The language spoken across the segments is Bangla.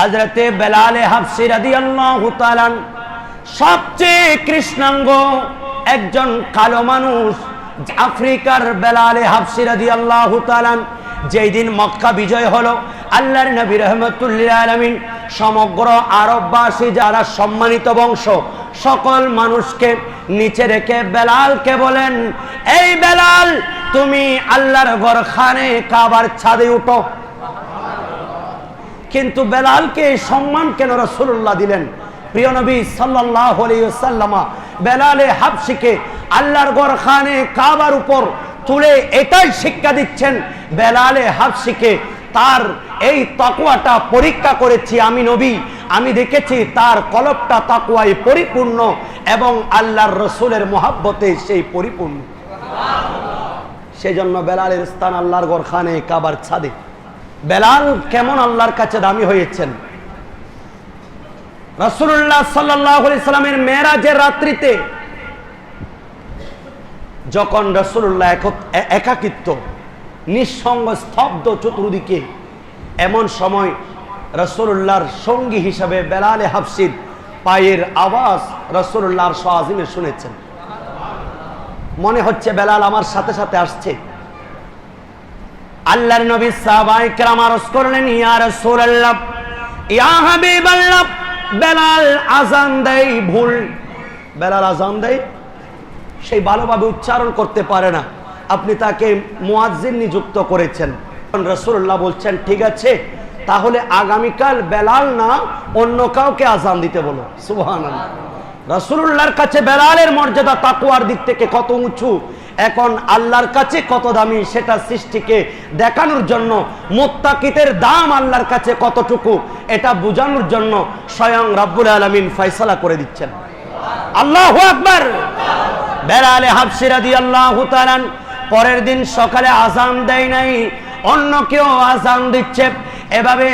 হজরতে বেলালে হাফসি রাদিয়াল্লাহু তাআলা সবচেয়ে কৃষ্ণাঙ্গ একজন কালো মানুষ আফ্রিকার বেলালে হাফসি রাদিয়াল্লাহু তাআলা যেই দিন মক্কা বিজয় হলো। আল্লাহর নবী রহমতুল্লাহ আলমিন সমগ্র আরববাসী যারা সম্মানিত বংশ, সকল মানুষকে নিচে রেখে বেলালকে বলেন, এই বেলাল, তুমি আল্লাহর ঘর খানে কাবার ছাদে উঠো। কিন্তু বেলালকে সম্মান কেন রসুল্লাহ দিলেন? প্রিয় নবী সাল্লাহ বেলালে হাফসিকে আল্লাহর গড় খানে কাবার উপর তুলে এটাই শিক্ষা দিচ্ছেন, বেলালে হাফসিকে তার এই তাকুয়াটা পরীক্ষা করেছি আমি নবী, আমি দেখেছি তার কলপটা তাকুয়ায় পরিপূর্ণ এবং আল্লাহর রসুলের মহাব্বতে সেই পরিপূর্ণ। সেজন্য বেলালের স্থান আল্লাহর গড় খানে কাবার ছাদে। বেলাল কেমন আল্লাহর কাছে দামি হয়েছেন? রসুল্লাহ সাল্লামের মেয়েরাজের রাত্রিতে যখন রসুল্লাহ একাকিত্ব, নিঃসঙ্গ, স্তব্ধ চতুর্দিকে, এমন সময় রসুল্লাহর সঙ্গী হিসাবে বেলালে হাফসিদ পায়ের আওয়াজ রসুল্লাহর সোয়াজিমে শুনেছেন। মনে হচ্ছে বেলাল আমার সাথে সাথে আসছে। আল্লাহর নবী সাহাবায়ে কেরাম আরজ করলেন, ইয়া রাসূলুল্লাহ, ইয়া হাবিবাল্লাহ, বেলাল আজান দেয় ভুল। বেলাল আজান দেয় সেই ভালোভাবে উচ্চারণ করতে পারে না। আপনি তাকে মুয়াজ্জিন নিযুক্ত করেছেন। রাসূলুল্লাহ বলছেন, ঠিক আছে, তাহলে আগামীকাল বেলাল না, অন্য কাউকে আজান দিতে বলো। সুবহানাল্লাহ। রাসূলুল্লাহর কাছে বেলালের মর্যাদা তাকুয়ার দিক থেকে কত উঁচু? এখন আল্লাহর কাছে কত দামি সেটা সৃষ্টিকে দেখানোর জন্য মোত্তাকিতের দাম আল্লাহর কাছে কতটুকু, এটা বোঝানোর জন্য স্বয়ং রাব্বুল আলমিন ফয়সালা করে দিচ্ছেন। আল্লাহ আকবার! বেলালে হাফসিরা দিয়ে আল্লাহ পরের দিন সকালে আজান দেয় নাই, অন্য কেউ আজান দিচ্ছে। এভাবে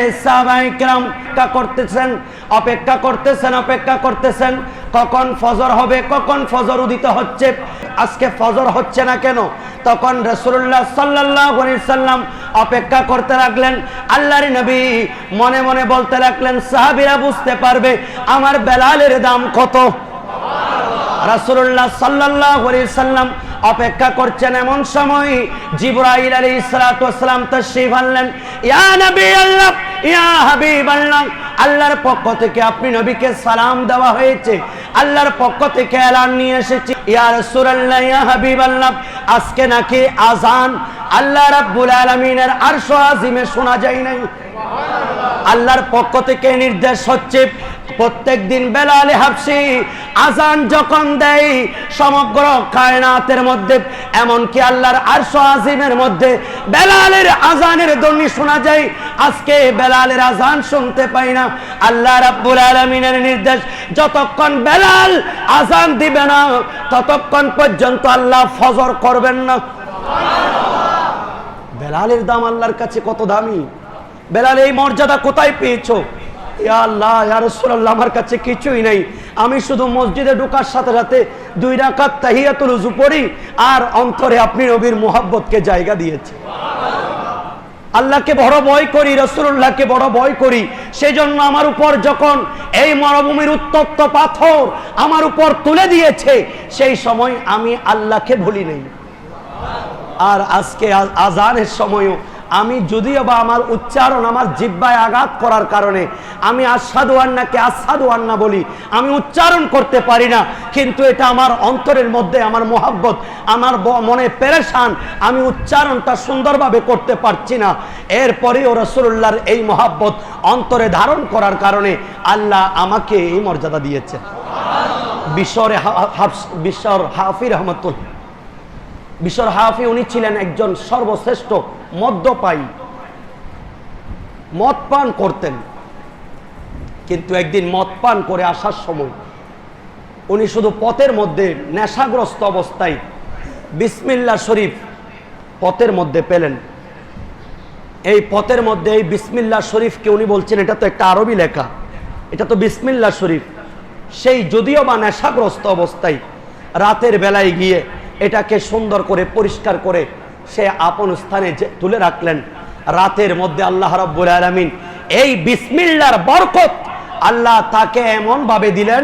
করতেছেন, অপেক্ষা করতেছেন অপেক্ষা করতেছেন, কখন ফজর হবে, কখন ফজর উদিত হচ্ছে আজকে ফজর হচ্ছে না কেন? তখন রসুল্লাহ সাল্লাহ সাল্লাম অপেক্ষা করতে লাগলেন। আল্লাহর নবী মনে মনে বলতে লাগলেন, সাহাবিরা বুঝতে পারবে আমার বেলালের দাম কত? রাসূলুল্লাহ সাল্লাল্লাহু আলাইহি সাল্লাম অপেক্ষা করছেন এমন সময় জিবরাইল আলাইহিস সালাতু ওয়াসসালাম তাশরীফ আনলেন। ইয়া নবী আল্লাহ ইয়া হাবিব আল্লাহ আল্লাহর পক্ষ থেকে আপনি নবীকে সালাম দেওয়া হয়েছে। আল্লাহর পক্ষ থেকে এলান নিয়ে এসেছি। ইয়া রাসূলুল্লাহ, ইয়া হাবিব আল্লাহ আজকে নাকি আজান আল্লাহ রাব্বুল আলামিনের আরশ আজিমে শোনা যায় নাই। আল্লাহর পক্ষ থেকে নির্দেশ হচ্ছে, প্রত্যেক দিন বেলালে হাফসি আজান যখন দেয়, সমগ্র কায়নাতের মধ্যে, এমনকি আল্লাহর আরশ আজিমের মধ্যে, বেলালের আজানের ধ্বনি শোনা যায়। আজকে বেলালের আজান শুনতে পাই না। আল্লাহ রাব্বুল আলামিনের নির্দেশ, যতক্ষণ বেলাল আজান দিবে না, ততক্ষণ পর্যন্ত আল্লাহ ফজর করবেন না। বেলালের দাম আল্লাহর কাছে কত দামি? বেলাল, এই মর্যাদা কোথায় পেয়েছ? আল্লাহ আমার কাছে কিছুই আমি শুধু মসজিদে ঢোকার সাথে সাথে দুই রাকাত তাহিয়াতুল উযু পড়ি, আর অন্তরে আপনি নবীর মোহাব্বতকে জায়গা দিয়েছে আল্লাহকে বড় ভয় করি রসুল্লাহকে বড় ভয় করি। আমার উপর যখন এই মরভূমির উত্তপ্ত পাথর আমার উপর তুলে দিয়েছে, সেই সময় আমি আল্লাহকে ভুলি নেই। আর আজকে আজানের সময়ও আমি যদিও বা আমার উচ্চারণ আমার জিব্বায় আঘাত করার কারণে, আমি আসাদু আন্নাকে আসাদু আন্না বলি, আমি উচ্চারণ করতে পারি না, কিন্তু এটা আমার অন্তরের মধ্যে আমার মোহাব্বত, আমার মনে পেরেশান, আমি উচ্চারণটা সুন্দরভাবে করতে পারছি না। এরপরেও রসুল্লাহর এই মোহাব্বত অন্তরে ধারণ করার কারণে আল্লাহ আমাকে এই মর্যাদা দিয়েছে। বিশ্বরে বিশ্বর হাফির রহমতুল। বিশ্বর হাফি উনি ছিলেন একজন সর্বশ্রেষ্ঠ মদ্যপায়ী মদ পান করতেন। কিন্তু একদিন মদ পান করে আসার সময় উনি শুধু পথের মধ্যে নেশাগ্রস্ত অবস্থায় বিসমিল্লা শরীফ পথের মধ্যে পেলেন। এই পথের মধ্যে এই বিসমিল্লা শরীফকে উনি বলছেন, এটা তো একটা আরবি লেখা, এটা তো বিসমিল্লা শরীফ। সেই যদিও বা নেশাগ্রস্ত অবস্থায় রাতের বেলায় গিয়ে এটাকে সুন্দর করে পরিষ্কার করে সে আপন স্থানে তুলে রাখলেন। রাতের মধ্যে আল্লাহ রব্বুল আলমিন এই বিসমিল্লার বরকত আল্লাহ তাকে এমন ভাবে দিলেন,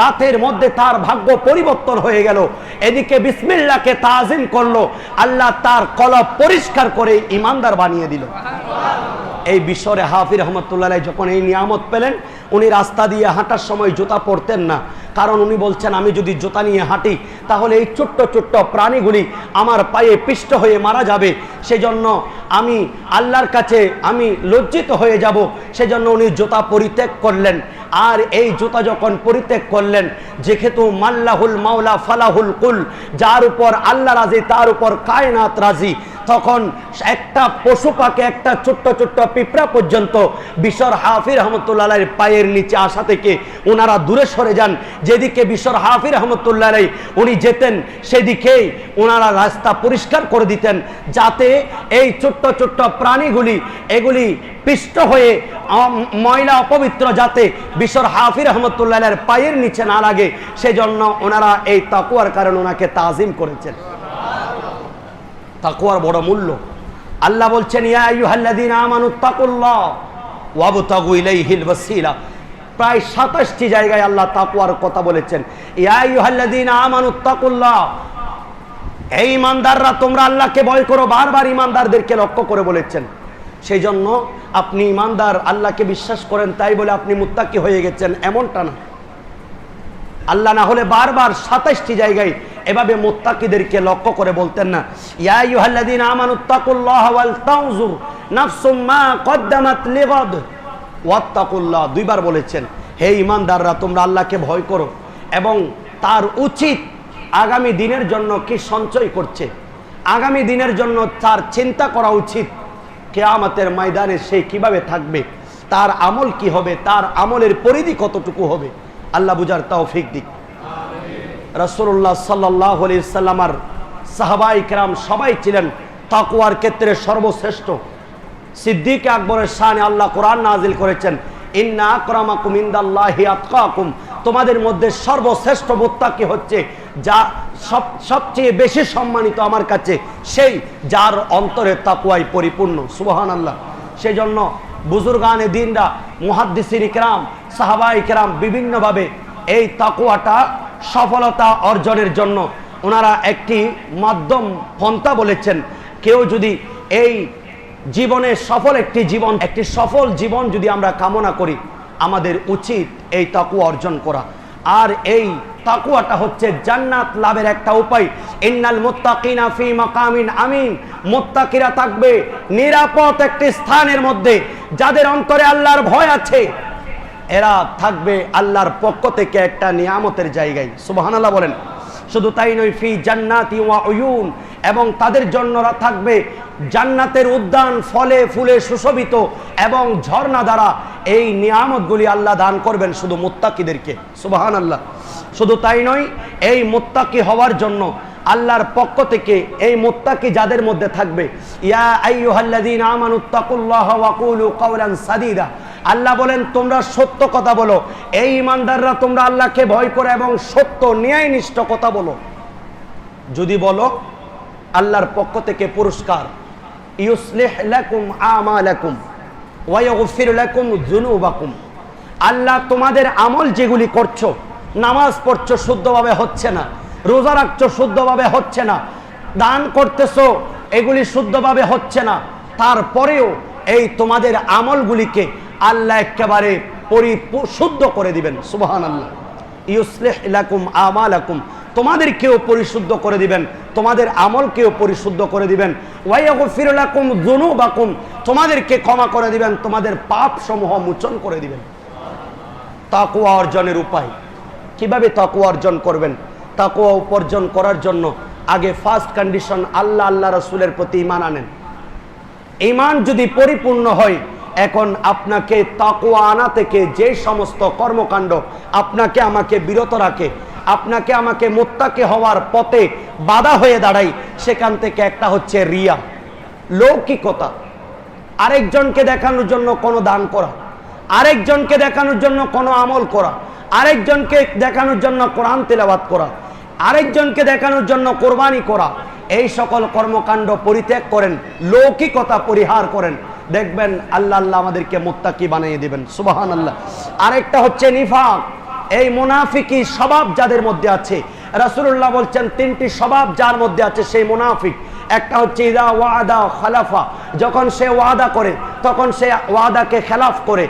রাতের মধ্যে তার ভাগ্য পরিবর্তন হয়ে গেল। এদিকে বিসমিল্লাহকে তাজিম করল, আল্লাহ তার কলব পরিষ্কার করে ইমানদার বানিয়ে দিল। এই বিষয়ে হাফির রহমতুল্লাহ যখন এই নিয়ামত পেলেন, উনি রাস্তা দিয়ে হাঁটার সময় জুতা পরতেন না। কারণ উনি বলছেন, আমি যদি জোতা নিয়ে হাঁটি, তাহলে এই ছোট্ট ছোট্ট প্রাণীগুলি আমার পায়ে পিষ্ট হয়ে মারা যাবে। সেজন্য আমি আল্লাহর কাছে, আমি লজ্জিত হয়ে যাব। সেজন্য উনি জুতা পরিত্যাগ করলেন। আর এই জুতা যখন পরিত্যাগ করলেন, যেহেতু মাল্লাহুল মাওলা ফালাহুল কুল, যার উপর আল্লাহ রাজি, তার উপর কায়নাত রাজি তখন একটা পশু পাকে একটা ছোট্ট ছোট্ট পিঁপড়া পর্যন্ত বিশর হাফির রহমতুল্লাহ পায়ের নিচে আসা থেকে ওনারা দূরে সরে যান। যেদিকে বিশর হাফির রহমতুল্লাহ উনি যেতেন, সেদিকেই ওনারা রাস্তা পরিষ্কার করে দিতেন যাতে এই ছোট্ট ছোট্ট প্রাণীগুলি, এগুলি পিষ্ট হয়ে ময়লা অপবিত্র যাতে বিশ্বর হাফির রহমতুল্লাহ পায়ের নিচে না লাগে। সেজন্য ওনারা এই তাকুয়ার কারণে ওনাকে তাজিম করেছেন। তাকুয়ার বড় মূল্য। আল্লাহ বলছেন প্রায় সাতাশটি জায়গায় আল্লাহ তাকুয়ার কথা বলেছেন এই ইমানদাররা, তোমরা আল্লাহকে ভয় করো, বারবার ইমানদারদেরকে লক্ষ্য করে বলেছেন। সেই জন্য আপনি ইমানদার, আল্লাহকে বিশ্বাস করেন, তাই বলে আপনি মুত্তাকি হয়ে গেছেন, এমনটা না। আল্লাহ না হলে বারবার সাতাশটি জায়গায় এভাবে মোত্তাকিদেরকে লক্ষ্য করে বলতেন না। ইয়া আইয়ুহাল্লাযীনা আমানুত্তাকুল্লাহ ওয়াল তানজুর নাফসুম মা কদ্দামাত লিগাদ। ওয়াত্তাকুল্লাহ, দুইবার বলেছেন, হে ইমানদাররা তোমরা আল্লাহকে ভয় করো এবং তার উচিত আগামী দিনের জন্য কি সঞ্চয় করছে। আগামী দিনের জন্য তার চিন্তা করা উচিত। কেয়ামতের ময়দানে সে কীভাবে থাকবে, তার আমল কি হবে, তার আমলের পরিধি কতটুকু হবে। আল্লাহ বুঝার তৌফিক দিক। রসুল্লাহ সাল্লাহ সাল্লামার সাহাবাই কেরাম সবাই ছিলেন তাকুয়ার ক্ষেত্রে সর্বশ্রেষ্ঠ। সিদ্দিক আকবরের শানে আল্লাহ কোরআন নাজিল করেছেন, ইন্না আকরামাকুম ইনদাল্লাহি আতকাকুম। তোমাদের মধ্যে সর্বশ্রেষ্ঠ মোত্তাকি হচ্ছে? যা সব, সবচেয়ে বেশি সম্মানিত আমার কাছে সেই যার অন্তরে তাকুয়াই পরিপূর্ণ। সুবহান আল্লাহ সেই জন্য বুজুর্গানে দিনরা মুহাদ্দিসির ইকরাম সাহাবাই কেরাম বিভিন্নভাবে এই তাকুয়াটা সফলতা অর্জনের জন্য ওনারা একটি মাধ্যম পন্থা বলেছেন। কেউ যদি এই জীবনে সফল একটি জীবন, একটি সফল জীবন যদি আমরা কামনা করি, আমাদের উচিত এই তাকুয়া অর্জন করা। আর এই তাকুয়াটা হচ্ছে জান্নাত লাভের একটা উপায়। ইন্নাল মুত্তাকিনা ফি মাকামিন আমিন। মুত্তাকিরা থাকবে নিরাপদ একটি স্থানের মধ্যে, যাদের অন্তরে আল্লাহর ভয় আছে। এরা থাকবে আল্লাহর পক্ষ থেকে একটা নিয়ামতের জায়গায়। সুবহানাল্লাহ বলেন। শুধু তাই নয়, ফি জান্নাতি ওয়া এবং তাদের জন্য থাকবে জান্নাতের উদ্যান, ফলে ফুলে সুশোভিত এবং ঝর্ণা দ্বারা এই নিয়ামতগুলি আল্লাহ দান করবেন শুধু মুত্তাকিদেরকে। সুবাহান আল্লাহ শুধু তাই নয়, এই মুত্তাকি হওয়ার জন্য আল্লাহর পক্ষ থেকে এই মুত্তাকি যাদের মধ্যে থাকবে, ইয়া আইয়ুহাল্লাযীনা আমানুত্তাকুল্লাহ ওয়া কুলু কাওলান সাদীদা। আল্লাহ বলেন, তোমরা সত্য কথা বলো। এই ইমানদাররা তোমরা আল্লাহকে ভয় করে এবং সত্য ন্যায়নিষ্ঠ কথা বলো। যদি বলো, আল্লাহর পক্ষ থেকে পুরস্কার। ইউসলিহ আল্লাহ তোমাদের আমল যেগুলি করছ, নামাজ পড়ছো শুদ্ধভাবে হচ্ছে না, রোজা রাখছো শুদ্ধভাবে হচ্ছে না, দান করতেছো এগুলি শুদ্ধভাবে হচ্ছে না, তারপরেও এই তোমাদের আমলগুলিকে আল্লাহ একেবারে পরিশুদ্ধ করে দিবেন সুবহান আল্লাহ ইউসলেহ ইউসলিহ লাকুম আমালাকুম তোমাদেরকেও পরিশুদ্ধ করে দিবেন, তোমাদের আমলকেও পরিশুদ্ধ করে দিবেন। ওয়াইয়াগফির লাকুম যুনুবাকুম, তোমাদেরকে ক্ষমা করে দিবেন, তোমাদের পাপ সমূহ মোচন করে দিবেন। তাকুয়া অর্জনের উপায়। কীভাবে তাকুয়া অর্জন করবেন? তাকুয়া উপার্জন করার জন্য আগে ফার্স্ট কন্ডিশন আল্লাহ আল্লাহ রসুলের প্রতি ইমান আনেন। ইমান যদি পরিপূর্ণ হয় এখন আপনাকে তাকুয়া আনা থেকে যে সমস্ত কর্মকাণ্ড আপনাকে আমাকে বিরত রাখে, আপনাকে আমাকে মোত্তাকে হওয়ার পথে বাধা হয়ে দাঁড়াই, সেখান থেকে একটা হচ্ছে রিয়া, লৌকিকতা। আরেকজনকে দেখানোর জন্য কোনো দান করা, আরেকজনকে দেখানোর জন্য কোনো আমল করা, আরেকজনকে দেখানোর জন্য কোরআন তেলাবাত করা, আরেকজনকে দেখানোর জন্য কোরবানি করা, এই সকল কর্মকাণ্ড পরিত্যাগ করেন, লৌকিকতা পরিহার করেন। দেখবেন আল্লাহ আল্লাহ আমাদেরকে মোত্তাকি বানিয়ে দিবেন সুবাহান আল্লাহ আরেকটা হচ্ছে নিফাক। এই মুনাফিকি স্বভাব যাদের মধ্যে আছে রাসুল্লাহ বলছেন তিনটি স্বভাব যার মধ্যে আছে, সেই মুনাফিক। একটা হচ্ছে ইদা ওয়াদা খালাফা, যখন সে ওয়াদা করে, তখন সে ওয়াদাকে খেলাফ করে।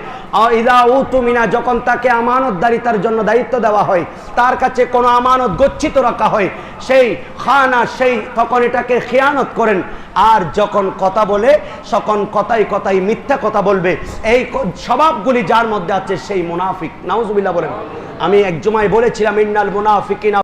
ইদা উতুমিনা, যখন তাকে আমানতদারিতার জন্য দায়িত্ব দেওয়া হয়, তার কাছে কোনো আমানত গচ্ছিত রাখা হয়, সেই খানা, সেই তখন এটাকে খেয়ানত করেন। আর যখন কথা বলে, তখন কথাই কথাই মিথ্যা কথা বলবে। এই স্বভাবগুলি যার মধ্যে আছে সেই মুনাফিক। নাউজুবিল্লাহ বলেন, আমি এক জমায় বলেছিলাম, ইন্নাল মুনাফিকিনা